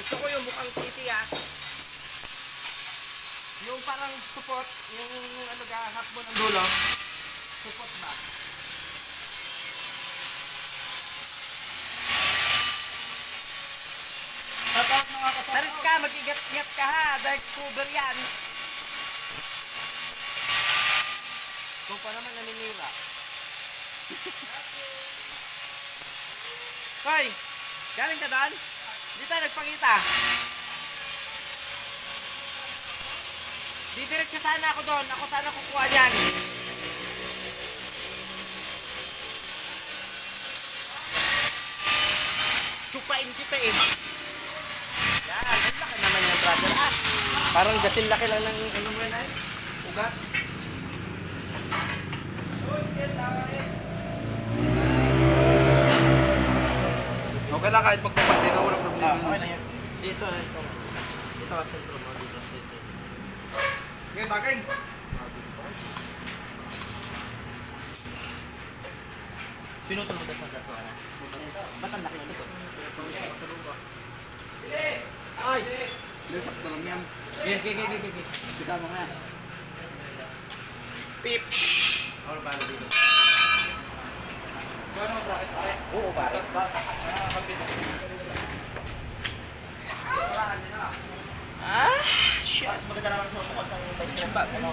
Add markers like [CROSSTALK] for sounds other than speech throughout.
Gusto ko yung mukhang titi ah. Yung parang support, yung, ano gahak mo ng dulo, support ba? Tatak mga kapatid. Tarik ka, mag-ingat-ingat ka ha, dahil cover yan. Kung pa naman naninira. [LAUGHS] Koy, galing ka daan? Hindi tayo nagpakita. Didiretso sana ako doon. Ako sana kukuha niyan. Chupain kita eh. Yan, ang laki naman yung brother. Ah, parang gasin laki lang ng ano mo yun? Ugas. Okay lang kahit magpapatay na walang problema. Ah, okay lang yan. Dito, ito. Dito sa sentro mo, dito sa sentro. Okay, taking. Pinutol mo sa daso, ano? Ba't ang laki ng likod? Ay! Hindi, sakto lang yan. Gigi, gigi, gigi, gigi. Kita mo nga. Pip! Ano ba dito? Gano'n ang bracket? Oo, pare. Ah, shit. Mas maganda naman sa bukas ng vice grip. Ano.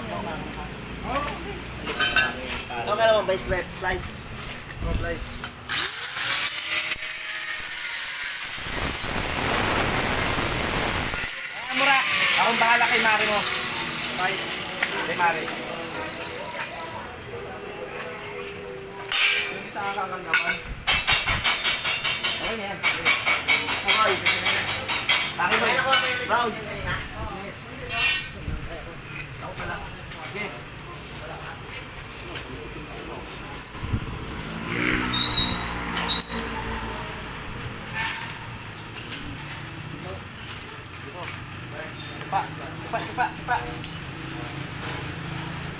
Okay naman, vice grip, slice. Go, guys. Ah, mura. Akong bahala kay Mari mo. Kay, kay Mari. Yung isa kakakal naman. Na yan. Okay. Bakit ba? Brown. Ako pala. Okay. Pa, pa, pa, pa.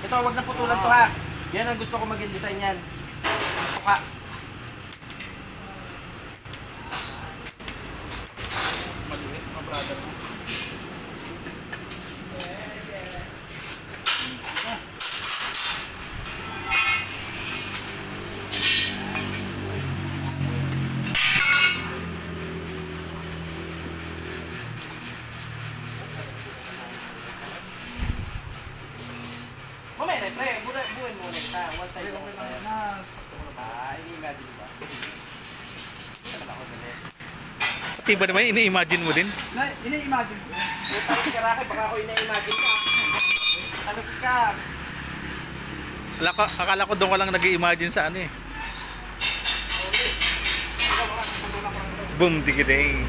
Ito, wag na putulan to ha. Yan ang gusto ko maging design yan. Suka. Mamaya na, pre. Buwan buwan mo ulit ha. One side yan. Ah, sakto ko na ba? Ini-imagine ba? Ano ba ako dali? Pati ba naman ini-imagine mo din? Na, ini-imagine ko. May parang karaki, baka ako ina-imagine ka. Alas ka. Akala ko, akala ko doon ka lang nag-imagine sa ano eh. Boom, digiday.